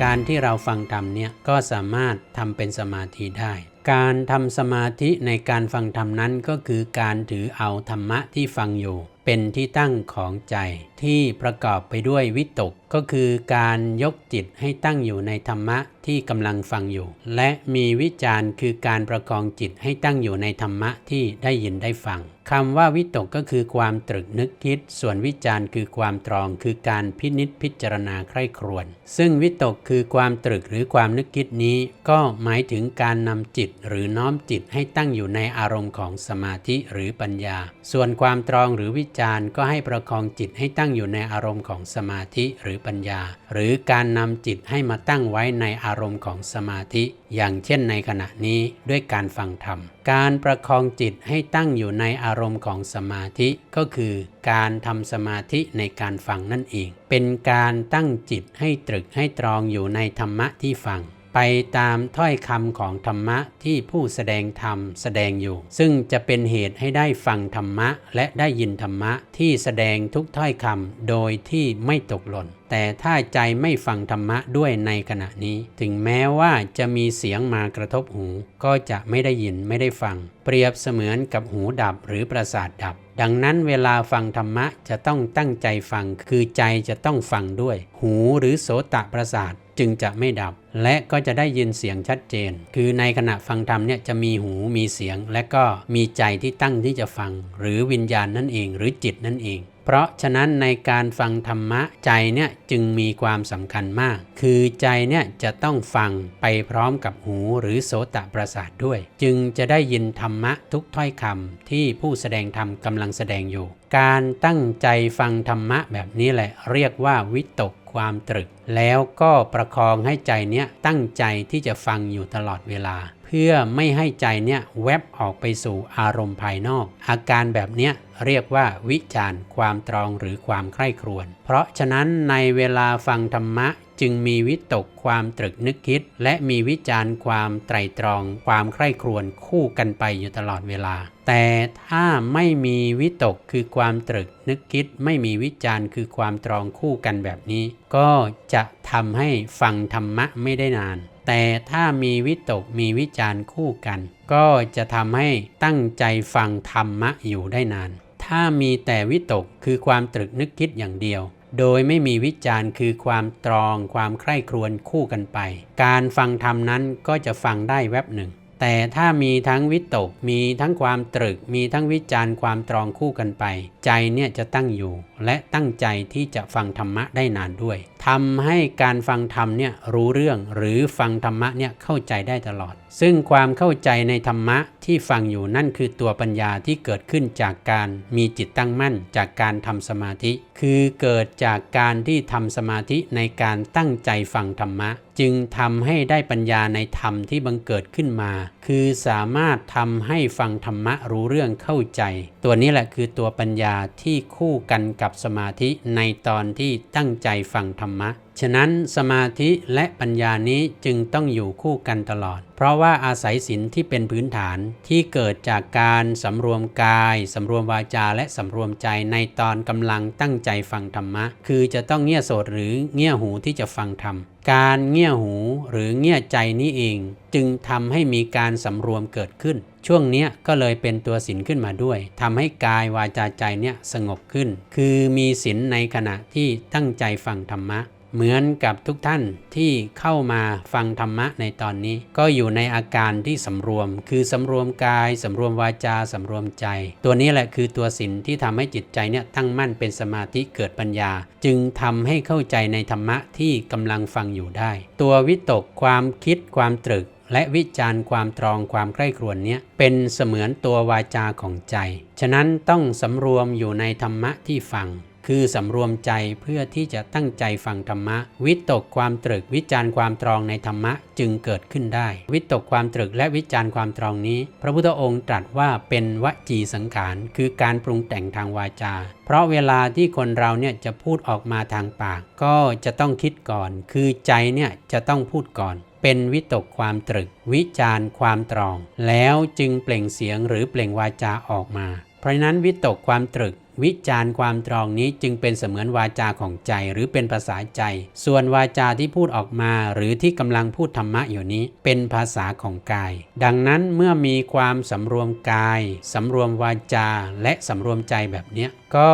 การที่เราฟังธรรมเนี่ยก็สามารถทำเป็นสมาธิได้ การทำสมาธิในการฟังธรรมนั้นก็คือการถือเอาธรรมะที่ฟังอยู่เป็นที่ตั้งของใจที่ประกอบไปด้วยวิตก ก็คือการยกจิตให้ตั้งอยู่ในธรรมะที่กำลังฟังอยู่ และมีวิจารณ์คือการประคองจิตให้ตั้งอยู่ในธรรมะที่ได้ยินได้ฟังคำว่าวิตกก็คือความตรึกนึกคิด ส่วนวิจารณ์คือความตรอง คือการพินิษพิจารณาใคร่ครวญซึ่งวิตกคือความตรึกหรือความนึกคิดนี้ ก็หมายถึงการนำจิตหรือน้อมจิตให้ตั้งอยู่ในอารมณ์ของสมาธิหรือปัญญา ส่วนความตรองหรือวิจารณ์ก็ให้ประคองจิตให้ตั้งอยู่ในอารมณ์ของสมาธิหรือปัญญา หรือการนำจิตให้มาตั้งไว้ในอารมณ์ของสมาธิ อย่างเช่นในขณะนี้ด้วยการฟังธรรม การประคองจิตให้ตั้งอยู่ในอารมณ์ของสมาธิก็คือการทำสมาธิในการฟังนั่นเอง เป็นการตั้งจิตให้ตรึกให้ตรองอยู่ในธรรมะที่ฟัง ไปตามถ้อยคำของธรรมะที่ผู้แสดงธรรมแสดงอยู่ ซึ่งจะเป็นเหตุให้ได้ฟังธรรมะ และได้ยินธรรมะที่แสดงทุกถ้อยคำโดยที่ไม่ตกหล่นแต่ถ้าใจไม่ฟังธรรมะด้วยในขณะนี้ ถึงแม้ว่าจะมีเสียงมากระทบหู ก็จะไม่ได้ยินไม่ได้ฟัง เปรียบเสมือนกับหูดับหรือประสาทดับ ดังนั้นเวลาฟังธรรมะจะต้องตั้งใจฟัง คือใจจะต้องฟังด้วย หูหรือโสตประสาทจึงจะไม่ดับ และก็จะได้ยินเสียงชัดเจน คือในขณะฟังธรรมเนี่ยจะมีหูมีเสียง และก็มีใจที่ตั้งที่จะฟัง หรือวิญญาณนั่นเอง หรือจิตนั่นเอง เพราะฉะนั้นในการฟังธรรมะใจเนี่ยจึงมีความสำคัญมาก คือใจเนี่ยจะต้องฟังไปพร้อมกับหูหรือโสตประสาทด้วย จึงจะได้ยินธรรมะทุกถ้อยคำที่ผู้แสดงธรรมกำลังแสดงอยู่ การตั้งใจฟังธรรมะแบบนี้แหละเรียกว่าวิตก ความตรึก แล้วก็ประคองให้ใจเนี้ยตั้งใจที่จะฟังอยู่ตลอดเวลา เพื่อไม่ให้ใจเนี้ยแวบออกไปสู่อารมณ์ภายนอก อาการแบบเนี้ยเรียกว่าวิจารณ์ ความตรองหรือความใคร่ครวญเพราะฉะนั้นในเวลาฟังธรรมะ จึงมีวิตกความตรึกนึกคิด และมีวิจารณ์ความไตรตรอง ความใคร่ครวญคู่กันไปอยู่ตลอดเวลา แต่ถ้าไม่มีวิตกคือความตรึกนึกคิด ไม่มีวิจารณ์คือความตรองคู่กันแบบนี้ ก็จะทำให้ฟังธรรมะไม่ได้นาน แต่ถ้ามีวิตกมีวิจารณ์คู่กัน ก็จะทำให้ตั้งใจฟังธรรมะอยู่ได้นาน ถ้ามีแต่วิตกคือความตรึกนึกคิดอย่างเดียว โดยไม่มีวิจารณ์คือความตรองความใคร่ครวญคู่กันไป การฟังธรรมนั้นก็จะฟังได้แวบหนึ่ง แต่ถ้ามีทั้งวิตก มีทั้งความตรึก มีทั้งวิจารณ์ความตรองคู่กันไป ใจเนี่ยจะตั้งอยู่ และตั้งใจที่จะฟังธรรมะได้นานด้วย ทำให้การฟังธรรมเนี่ยรู้เรื่องหรือฟังธรรมะเนี่ยเข้าใจได้ตลอด ซึ่งความเข้าใจในธรรมะที่ฟังอยู่นั่นคือตัวปัญญาที่เกิดขึ้นจากการมีจิตตั้งมั่นจากการทำสมาธิ คือเกิดจากการที่ทำสมาธิในการตั้งใจฟังธรรมะจึงทำให้ได้ปัญญาในธรรมที่บังเกิดขึ้นมา คือสามารถทำให้ฟังธรรมะรู้เรื่องเข้าใจ ตัวนี้แหละคือตัวปัญญาที่คู่กันกับสมาธิในตอนที่ตั้งใจฟังธรรมะฉะนั้นสมาธิและปัญญานี้จึงต้องอยู่คู่กันตลอด เพราะว่าอาศัยศีลที่เป็นพื้นฐานที่เกิดจากการสำรวมกายสำรวมวาจาและสำรวมใจในตอนกำลังตั้งใจฟังธรรมะ คือจะต้องเงี่ยโสดหรือเงี่ยหูที่จะฟังธรรม การเงี่ยหูหรือเงี่ยใจนี้เอง จึงทำให้มีการสำรวมเกิดขึ้น ช่วงนี้ก็เลยเป็นตัวศีลขึ้นมาด้วยทำให้กายวาจาใจเนี่ยสงบขึ้น คือมีศีลในขณะที่ตั้งใจฟังธรรมะ เหมือนกับทุกท่านที่เข้ามาฟังธรรมะในตอนนี้ ก็อยู่ในอาการที่สำรวม คือสำรวมกายสำรวมวาจาสำรวมใจ ตัวนี้แหละคือตัวศีลที่ทำให้จิตใจเนี่ยตั้งมั่นเป็นสมาธิเกิดปัญญา จึงทำให้เข้าใจในธรรมะที่กำลังฟังอยู่ได้ ตัววิตกความคิดความตรึกและวิจารณ์ความตรองความใคร่ครวญเนี้ยเป็นเสมือนตัววาจาของใจ ฉะนั้นต้องสำรวมอยู่ในธรรมะที่ฟัง คือสำรวมใจเพื่อที่จะตั้งใจฟังธรรมะ วิตกความตรึกวิจารณ์ความตรองในธรรมะจึงเกิดขึ้นได้ วิตกความตรึกและวิจารณ์ความตรองนี้ พระพุทธองค์ตรัสว่าเป็นวจีสังขาร คือการปรุงแต่งทางวาจา เพราะเวลาที่คนเราเนี่ยจะพูดออกมาทางปาก ก็จะต้องคิดก่อน คือใจเนี่ยจะต้องพูดก่อนเป็นวิตกความตรึก วิจารณ์ความตรอง แล้วจึงเปล่งเสียงหรือเปล่งวาจาออกมา เพราะฉะนั้นวิตกความตรึก วิจารณ์ความตรองนี้จึงเป็นเสมือนวาจาของใจหรือเป็นภาษาใจ ส่วนวาจาที่พูดออกมาหรือที่กำลังพูดธรรมะอยู่นี้เป็นภาษาของกาย ดังนั้นเมื่อมีความสำรวมกายสำรวมวาจาและสำรวมใจแบบนี้ก็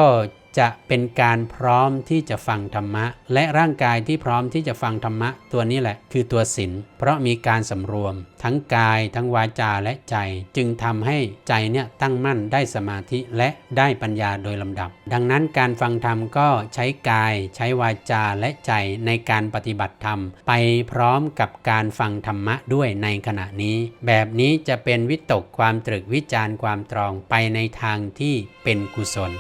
จะเป็นการพร้อมที่จะฟังธรรมะ และร่างกายที่พร้อมที่จะฟังธรรมะ ตัวนี้แหละคือตัวศีลเพราะมีการสำรวม ทั้งกายทั้งวาจาและใจ จึงทำให้ใจเนี่ยตั้งมั่นได้สมาธิและได้ปัญญาโดยลำดับ ดังนั้นการฟังธรรมก็ใช้กาย ใช้วาจาและใจในการปฏิบัติธรรม ไปพร้อมกับการฟังธรรมะด้วยในขณะนี้ แบบนี้จะเป็นวิตกความตรึกวิจารณ์ความตรองไปในทางที่เป็นกุศล